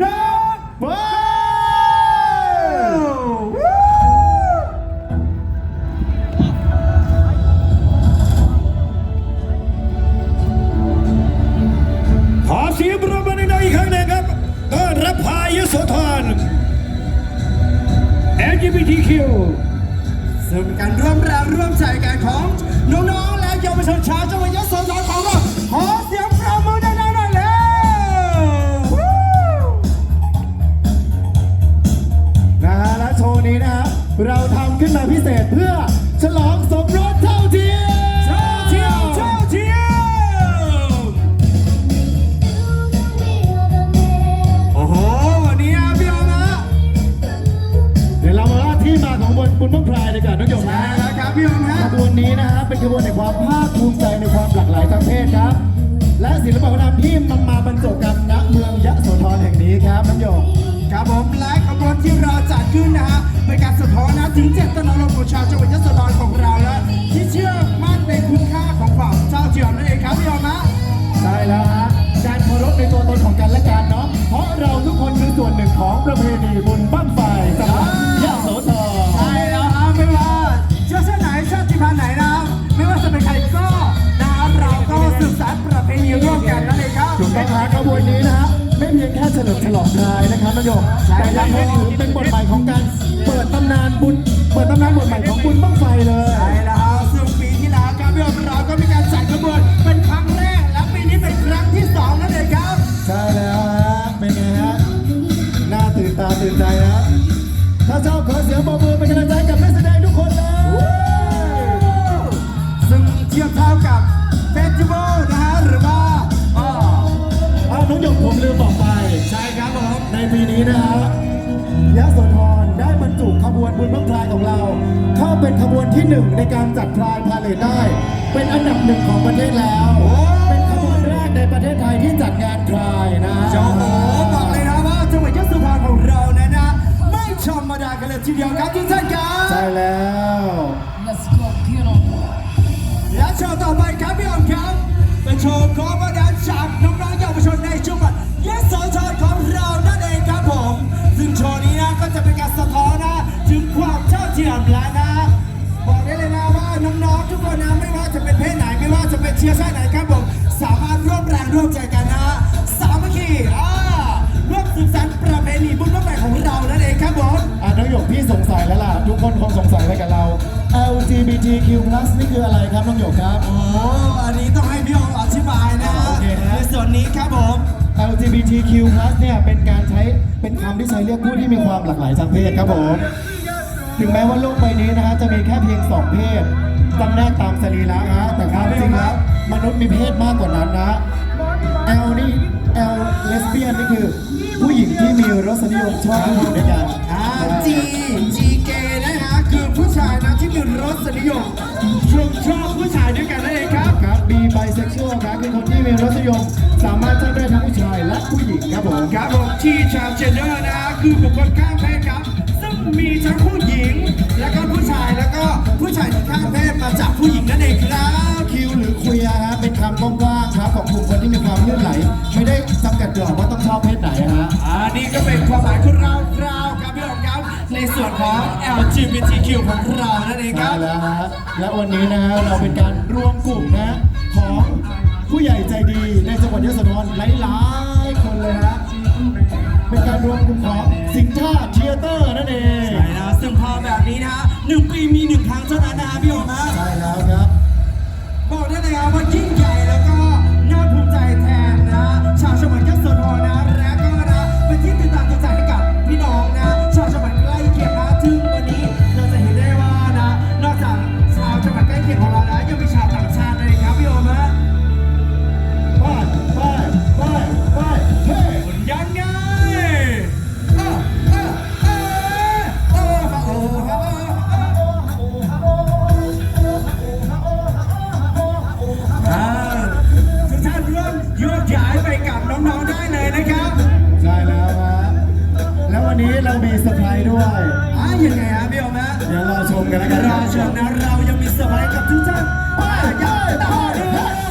นับไปขอเสียงปรบมือดังๆอีกครั้งหนึ่งครับต้อนรับพายโสธร LGBTQ ซึ่งเป็นการร่วมแรงร่วมใจกันของน้องๆและเยาวชนชาวจังหวัดยโส ขึ้นมาพิเศษเพื่อฉลองสมรสเท่าเทียมเท่าเทียมเท่าเทียมโอ้โหวันนี้นะพี่โอมนะเดี๋ยวเรามาว่าที่มาของบนบุญบังพรายดีกว่าน้องหยกใช่นะแล้วครับพี่โอมนะขบวนนี้นะฮะเป็นขบวนในความภาคภูมิใจในความหลากหลายทางเพศครับ และศิลปวัฒนธรรมที่มันมาบรรจบกันณเมืองยะโสธรแห่งนี้ครับน้องหยก สะท้อนนะถึงเจตนารมณ์ของชาวจังหวัดยโสธรของเราและที่เชื่อมั่นในคุณค่าของความเท่าเทียมนั่นเองครับพี่โอมนะใช่แล้วฮะการเคารพในตัวตนของกันและกันเนาะเพราะเราทุกคนคือส่วนหนึ่งของประเพณีบุญบั้งไฟจังหวัดยะโสธรใช่แล้วครับไม่ว่าเชื้อชาติไหนชาติพันธุ์ไหนนะครับไม่ว่าจะเป็นใครก็นะครับเราก็สืบสานประเพณีร่วมกันนั่นเองครับถูกต้องครับขบวนนี้นะฮะ ลิมฉลองพรายนะครับน้องหยกใช่แต่ยังถือเป็นบทใหม่ของการเปิดตำนานบุญ เปิดตำนานบทใหม่ของบุญบ้างไฟเลย ใช่แล้วซึ่งปีที่แล้วครับพี่โอมเราก็มีการจัดขบวน นปีนี้นะฮะยะโสธรได้บรรจุขบวนบุญบั้งพลายของเรา เข้าเป็นขบวนที่หนึ่งในการจัดพลายพาเลทได้ เป็นอันดับหนึ่งของประเทศแล้ว เป็นขบวนแรกในประเทศไทยที่จัดงานพลายนะโอ้โหบอกเลยนะว่าจังหวัดยโสธรของเราเนี่ยนะ ไม่ธรรมดากันเลยทีเดียวครับทุกท่านครับใช่แล้ว Let's go, get on. และโชว์ต่อไปครับพี่อมครับเป็นโชว์ของบรรด คนนะไม่ว่าจะเป็นเพศไหนไม่ว่าจะเป็นเชื้อชาติไหนครับผมสามารถร่วมแรงร่วมใจกันนะสามัคคีอ่าร่วมสืบสานประเพณีบุญบั้งไฟของเรานั่นเองครับผมอะน้องหยกพี่สงสัยแล้วล่ะ ทุกคนคงสงสัยไปกับเรา LGBTQ+ นี่คืออะไรครับน้องหยกครับ โอ้อันนี้ต้องให้พี่ออธิบายนะโอเคฮะ ในส่วนนี้ครับผม LGBTQ+ เนี่ยเป็นการใช้เป็นคำที่ใช้เรียกผู้ที่มีความหลากหลายทางเพศครับผม ถึงแม้ว่าโลกใบนี้นะฮะจะมีแค่เพียงสองเพศ จำแนกตามสรีระฮะแต่ความจริงแล้วมนุษย์มีเพศมากกว่านั้นนะ L นี่ L lesbian นี่คือผู้หญิงที่มีรสนิยมชอบผู้หญิงด้วยกันอ่า G G gay นะฮะคือผู้ชายนะที่มีรสนิยมชมชอบผู้ชายด้วยกันนั่นเองครับครับ B bisexual ครับคือคนที่มีรสนิยม สามารถชอบได้ทั้งผู้ชายและผู้หญิงครับผมครับผมที่ transgender นะฮะคือบุคคลข้ามเพศครับซึ่ง มีทั้งผู้หญิง แล้วก็ผู้ชายแล้วก็ผู้ชายที่ข้ามเพศมาจากผู้หญิงนั่นเองครับคิวหรือคุยฮะเป็นคำกว้างๆครับของกลุ่มคนที่มีความเลื่อนไหล ไม่ได้จำกัดกรอบว่าต้องชอบเพศไหนฮะอ่านี่ก็เป็นความหมายของเราเราครับพี่อมครับในส่วนของ LGBTQ ของเรานั่นเองคใช่รับ แล้วฮะและวันนี้นะฮะเราเป็นการรวมกลุ่มนะของผู้ใหญ่ใจดีในจังหวัดยโสธรหลายๆคนเลยฮะ เป็นการรวมกลุ่มของสิงห์ชาติเทียเตอร์นั่นเองใช่นะซึ่งพอแบบนี้นะฮะหนึ่งปีมีหนึ่งครั้งเท่านั้นนะพี่โอมฮะใช่แล้วครับ บอกได้เลยครับว่ายิ่ง นนี้เรามีเซอร์ไพรส์ด้วย อ่ายังไงฮะพี่โอมฮะเดี๋ยวรอชมกันแล้วกันรอชมนะเรายังมีเซอร์ไพรส์กับทุกท่านป้ายังต่อเนื่อง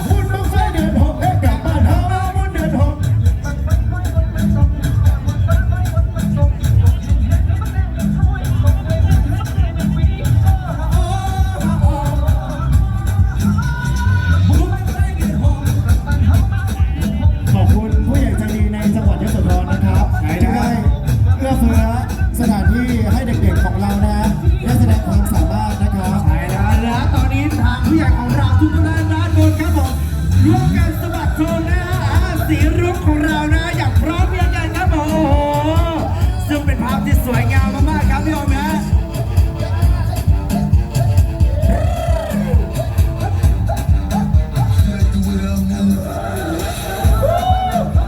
โซน่าสีรุ้ของเรานะ อย่างพร้อมเพียงกันคโอ้ซึ่งเป็นภาพที่สวยงามมากๆครับพี่โอมนะ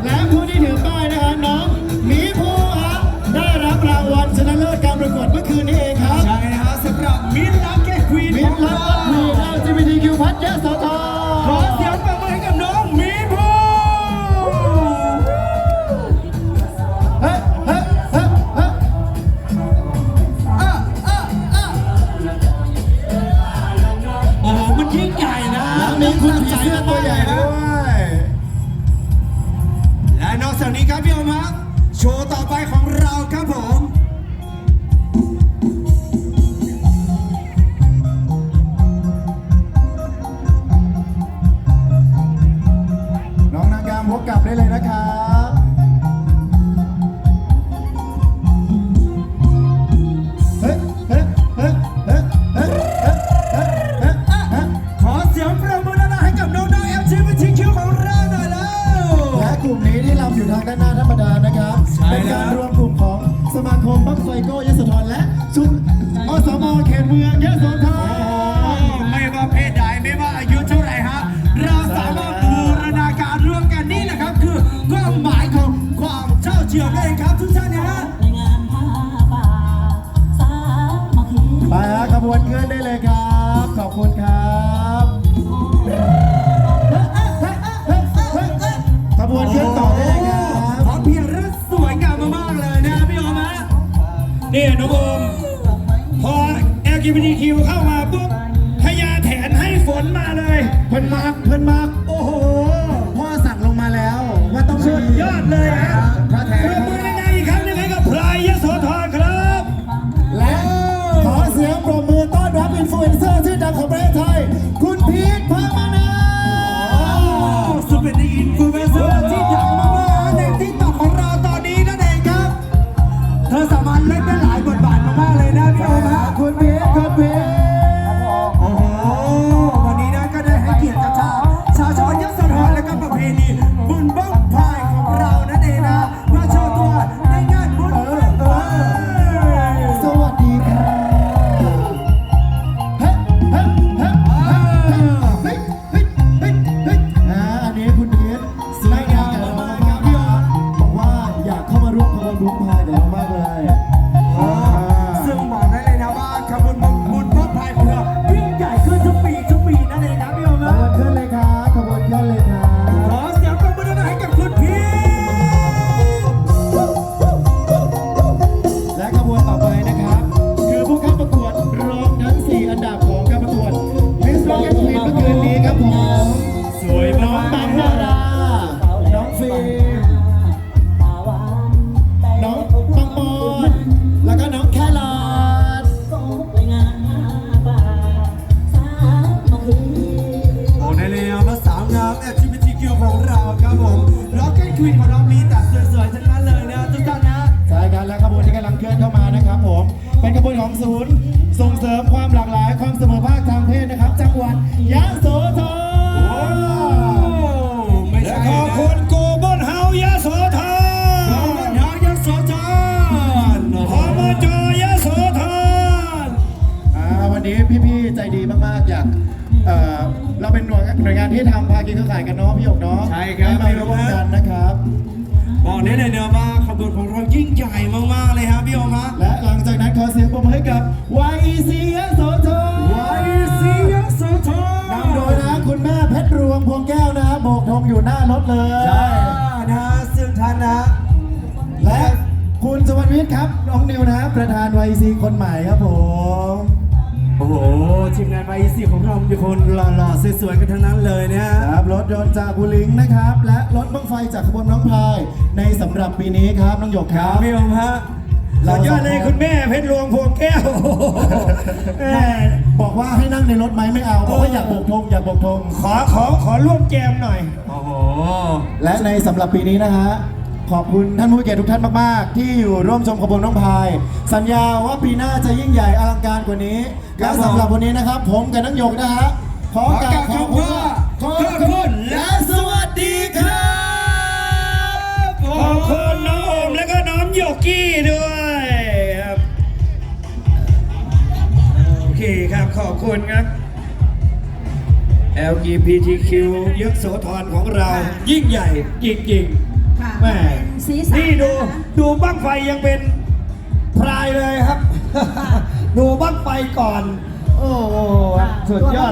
และผู้ที่ถือป้ายนะคะน้องมีภูฮะได้รับรางวัลชนะเลิศการประกวดเมื่อคืนนี้เองครับ ใช่นะฮะสำหรับมิตรลับ ผู้ดีเสื้ตัวใหญ่ด้วยและนอกจากนี้ครับพี่อมครัโชว์ต่อไปของเราครับผมน้องนางงามพบกลับได้เลยนะครับ เขตเมืองยโสธร LGBTQ เข้ามาปุ๊บพญาแถนให้ฝนมาเลย เพิ่นมาเพิ่นมา ศูนย์ส่งเสริมความหลากหลายความเสมอภาคทางเพศนะครับ จังหวัดยะโสธรไม่และใช่ขอบคุณกูบนเฮายโสธขอบรคุณทางยโสธรพมจยโสธร อ่าวันนี้พี่ๆใจดีมากๆอยากเอ่อเราเป็นหน่วยหน่วยงานที่ทำภาคีเครือข่ายกันเนาะพี่หยกเนาะใช่ครับให้มาร่วมกันนะครับ บอกได้เลยนะว่าขบวนของเรายิ่งใหญ่มาก เสียงปรบมือให้กับ YEC ยโสธร YC ยโสธรนำโดยนะคุณแม่เพชรรวงพวงแก้วนะโบกธงอยู่หน้ารถเลยใช่นะซึ่งท่านนะ และคุณสวัสดิ์วิทย์ครับน้องนิวนะประธาน YEC คนใหม่ครับผมโอ้โหทีมงาน YC ของเรามีคนหล่อๆสวยๆกันทั้งนั้นเลยนะครับรถยนต์จากบุลิงนะครับ และรถบั้งไฟจากขบวนน้องพายในสำหรับปีนี้ครับน้องหยกคครัรับบพี่โอมฮะ สุดยอดเลยคุณแม่เพชรหลวงพวงแก้วแม่บอกว่าให้นั่งในรถไหมไม่เอาบอกว่าอยากโบกธงอยากโบกธงขอขอขอร่วมแจมหน่อย โอ้โห และในสำหรับปีนี้นะฮะขอบคุณท่านผู้มีเกียรติทุกท่านมาก ๆ ที่อยู่ร่วมชมขบวนน้องพาย สัญญาว่าปีหน้าจะยิ่งใหญ่อลังการกว่านี้ และสำหรับวันนี้นะครับ ผมกับน้องหยกนะฮะขอกราบขอบคุณว่าขอบคุณและสวัสดีครับขอบคุณน้องโอมและก็น้องโยกี้ด้วย ครับขอบคุณครับ LGBTQ ยศโสธรของเรายิ่งใหญ่จริงค่ะๆแม่สีสันนี่ดูนะคะ ดูบ้างไฟยังเป็นพรายเลยครับ ดูบ้างไฟก่อน โอ้โหสุดยอด